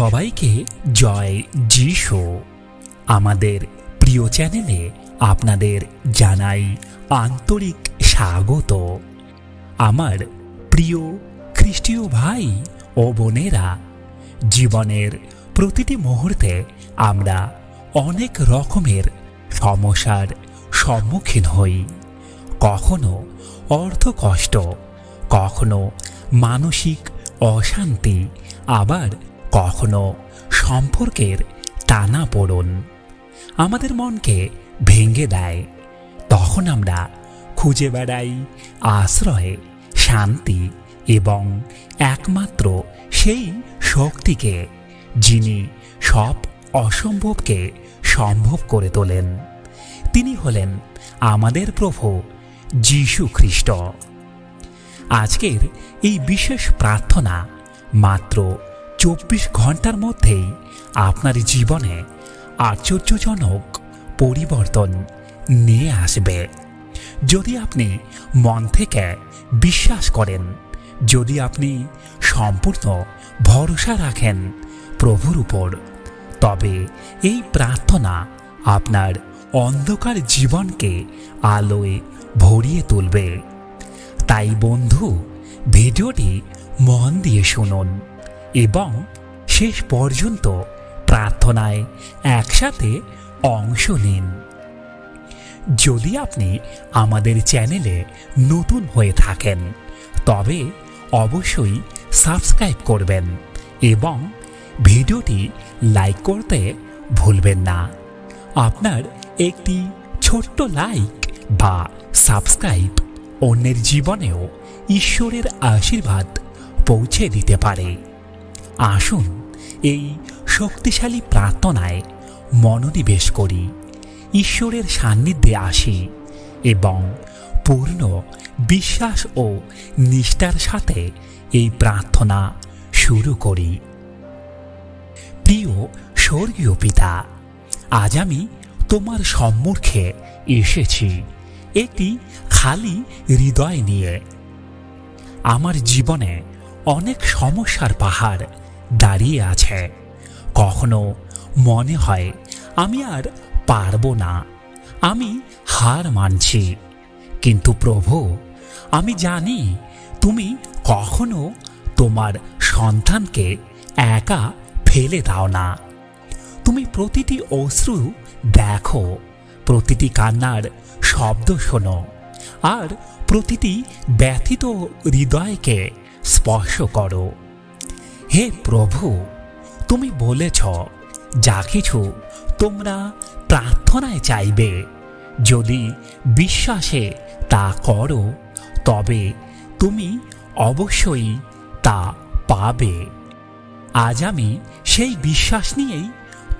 সবাইকে জয় যিশু। আমাদের প্রিয় চ্যানেলে আপনাদের জানাই আন্তরিক স্বাগত। আমার প্রিয় খ্রিস্টীয় ভাই ও বোনেরা, জীবনের প্রতিটি মুহূর্তে আমরা অনেক রকমের সমস্যার সম্মুখীন হই। কখনো অর্থকষ্ট কখনো মানসিক অশান্তি, আবার কখনো সম্পর্কের টানা পড়ন আমাদের মনকে ভেঙে দেয়। তখন আমরা খুঁজে বেড়াই আশ্রয়ে শান্তি এবং একমাত্র সেই শক্তিকে যিনি সব অসম্ভবকে সম্ভব করে তোলেন। তিনি হলেন আমাদের প্রভু যীশু খ্রিস্ট। আজকের এই বিশেষ প্রার্থনা মাত্র চব্বিশ ঘণ্টার মধ্যেই আপনার জীবনে আশ্চর্যজনক পরিবর্তন নিয়ে আসবে। যদি আপনি মন থেকে বিশ্বাস করেন, যদি আপনি সম্পূর্ণ ভরসা রাখেন প্রভুর উপর, তবে এই প্রার্থনা আপনার অন্ধকার জীবনকে আলোয় ভরিয়ে তুলবে। তাই বন্ধু, ভিডিওটি মন দিয়ে শুনুন। এবং শেষ পর্যন্ত প্রার্থনায় একসাথে অংশ নিন। যদি আপনি আমাদের চ্যানেলে নতুন হয়ে থাকেন, তবে অবশ্যই সাবস্ক্রাইব করবেন এবং ভিডিওটি লাইক করতে ভুলবেন না। আপনার একটি ছোট্ট লাইক বা সাবস্ক্রাইব অন্যের জীবনেও ঈশ্বরের আশীর্বাদ পৌঁছে দিতে পারে। আসুন এই শক্তিশালী প্রার্থনায় মনোনিবেশ করি, ঈশ্বরের সান্নিধ্যে আসি এবং পূর্ণ বিশ্বাস ও নিষ্ঠার সাথে এই প্রার্থনা শুরু করি। প্রিয় স্বর্গীয় পিতা, আজ আমি তোমার সম্মুখে এসেছি, একটি খালি হৃদয় নিয়ে। আমার জীবনে অনেক সমস্যার পাহাড় দাঁড়িয়ে আছে। কখনো মনে হয়, আমি আর পারব না। আমি হার মানছি। কিন্তু প্রভু, আমি জানি তুমি কখনো তোমার সন্তানকে একা ফেলে দাও না। তুমি প্রতিটি অশ্রু দেখো, প্রতিটি কান্নার শব্দ শোনো, আর প্রতিটি ব্যথিত হৃদয়কে স্পর্শ করো। হে প্রভু, তুমি বলেছ, যা কিছু তোমরা প্রার্থনায় চাইবে, যদি বিশ্বাসে তা করো, তবে তুমি অবশ্যই তা পাবে। আজ আমি সেই বিশ্বাস নিয়েই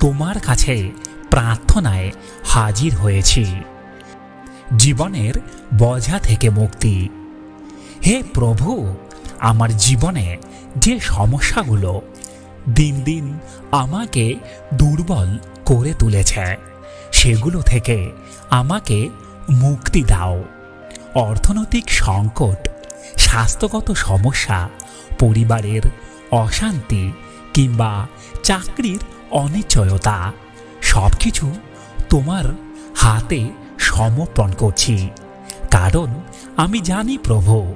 তোমার কাছে প্রার্থনায় হাজির হয়েছি। জীবনের বোঝা থেকে মুক্তি। হে প্রভু আমার জীবনে যে সমস্যাগুলো দিন দিন আমাকে দুর্বল করে তুলেছে, সেগুলো থেকে আমাকে মুক্তি দাও। অর্থনৈতিক সংকট, স্বাস্থ্যগত সমস্যা, পরিবারের অশান্তি কিংবা চাকরির অনিশ্চয়তা সব কিছু তোমার হাতে সমর্পণ করছি। কারণ আমি জানি প্রভু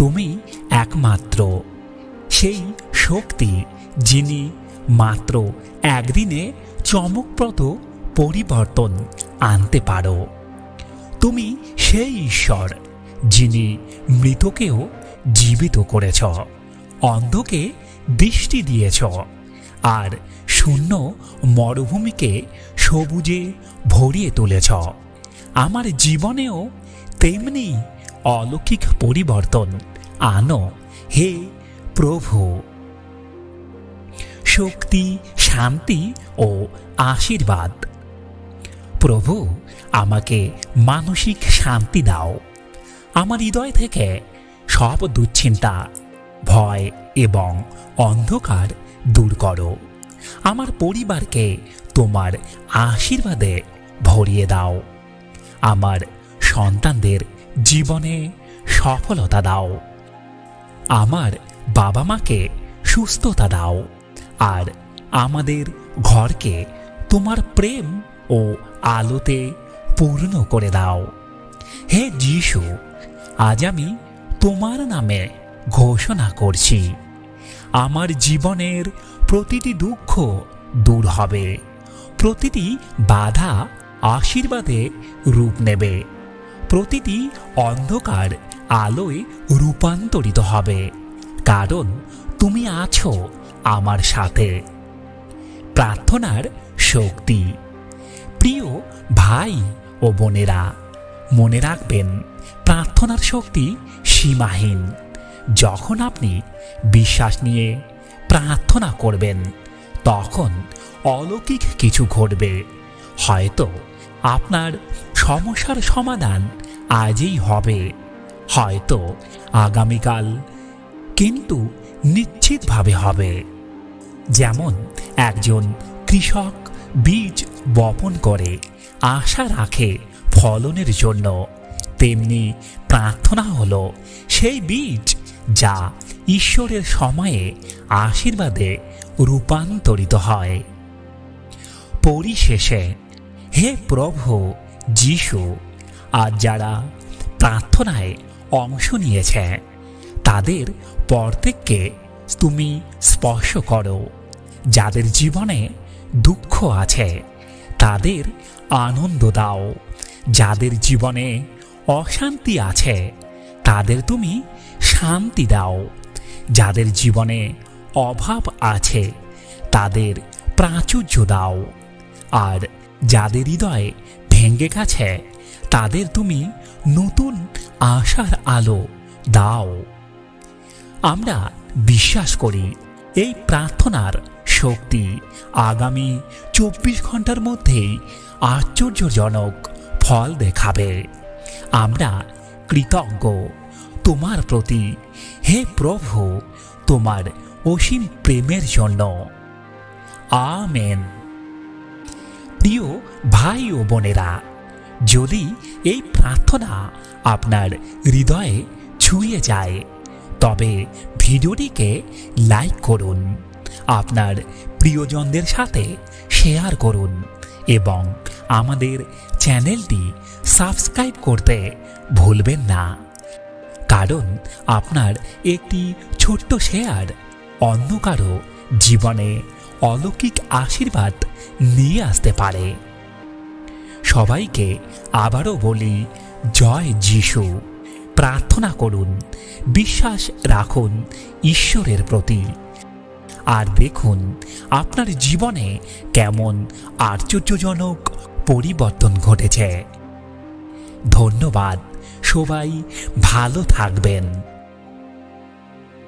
তুমি একমাত্র। সেই শক্তি যিনি মাত্র একদিনে চমকপ্রদ পরিবর্তন আনতে পারো। তুমি সেই ঈশ্বর যিনি মৃতকেও জীবিত করেছ, অন্ধকে দৃষ্টি দিয়েছ, আর শূন্য মরুভূমিকে সবুজে ভরিয়ে তুলেছ। আমার জীবনেও তেমনি অলৌকিক পরিবর্তন আনো। হে প্রভু। শক্তি, শান্তি ও আশীর্বাদ। প্রভু, আমাকে মানসিক শান্তি দাও। আমার হৃদয় থেকে সব দুশ্চিন্তা, ভয় এবং অন্ধকার দূর করো। আমার পরিবারকে তোমার আশীর্বাদে ভরিয়ে দাও। আমার সন্তানদের জীবনে সফলতা দাও। আমার বাবা মাকে সুস্থতা দাও আর আমাদের ঘরকে তোমার প্রেম ও আলোতে পূর্ণ করে দাও। হে যিশু, আজ আমি তোমার নামে ঘোষণা করছি। আমার জীবনের প্রতিটি দুঃখ দূর হবে। প্রতিটি বাধা আশীর্বাদে রূপ নেবে। প্রতিটি অন্ধকার আলোয় রূপান্তরিত হবে। কারণ তুমি আছো আমার সাথে। প্রার্থনার শক্তি। প্রিয় ভাই ও বোনেরা, মনে রাখবেন, প্রার্থনার শক্তি সীমাহীন। যখন আপনি বিশ্বাস নিয়ে প্রার্থনা করবেন, তখন অলৌকিক কিছু ঘটবে। হয়তো আপনার সমস্যার সমাধান আজই হবে। হয়তো আগামীকাল কিন্তু নিশ্চিতভাবে হবে। যেমন একজন কৃষক বীজ বপন করে, আশা রাখে ফলনের জন্য, তেমনি প্রার্থনা হল সেই বীজ যা ঈশ্বরের সময়ে আশীর্বাদে রূপান্তরিত হয়। পরিশেষে, হে প্রভু যিশু, আর যারা প্রার্থনায় অংশ নিয়েছে তাদের প্রত্যেককে তুমি স্পর্শ করো। যাদের জীবনে দুঃখ আছে, তাদের আনন্দ দাও। যাদের জীবনে অশান্তি আছে, তাদের তুমি শান্তি দাও। যাদের জীবনে অভাব আছে, তাদের প্রাচুর্য দাও। আর যাদের হৃদয়ে ভেঙে গেছে, তাদের তুমি নতুন আশার আলো দাও। আমরা বিশ্বাস করি এই প্রার্থনার শক্তি আগামী চব্বিশ ঘণ্টার মধ্যেই আশ্চর্যজনক ফল দেখাবে। আমরা কৃতজ্ঞ। তোমার প্রতি হে প্রভু, তোমার অসীম প্রেমের জন্য। আমেন। প্রিয় ভাই ও বোনেরা যদি এই প্রার্থনা আপনার হৃদয়ে ছুঁয়ে যায়, তবে ভিডিওটিকে লাইক করুন, আপনার প্রিয়জনদের সাথে শেয়ার করুন এবং আমাদের চ্যানেলটি সাবস্ক্রাইব করতে ভুলবেন না। কারণ আপনার একটি ছোট্ট শেয়ার অন্য কারও জীবনে অলৌকিক আশীর্বাদ নিয়ে আসতে পারে। সবাইকে আবারও বলি, জয় যিশু। প্রার্থনা করুন, বিশ্বাস রাখুন ঈশ্বরের প্রতি। আর দেখুন, আপনার জীবনে কেমন আশ্চর্যজনক পরিবর্তন ঘটেছে। ধন্যবাদ, সবাই ভালো থাকবেন।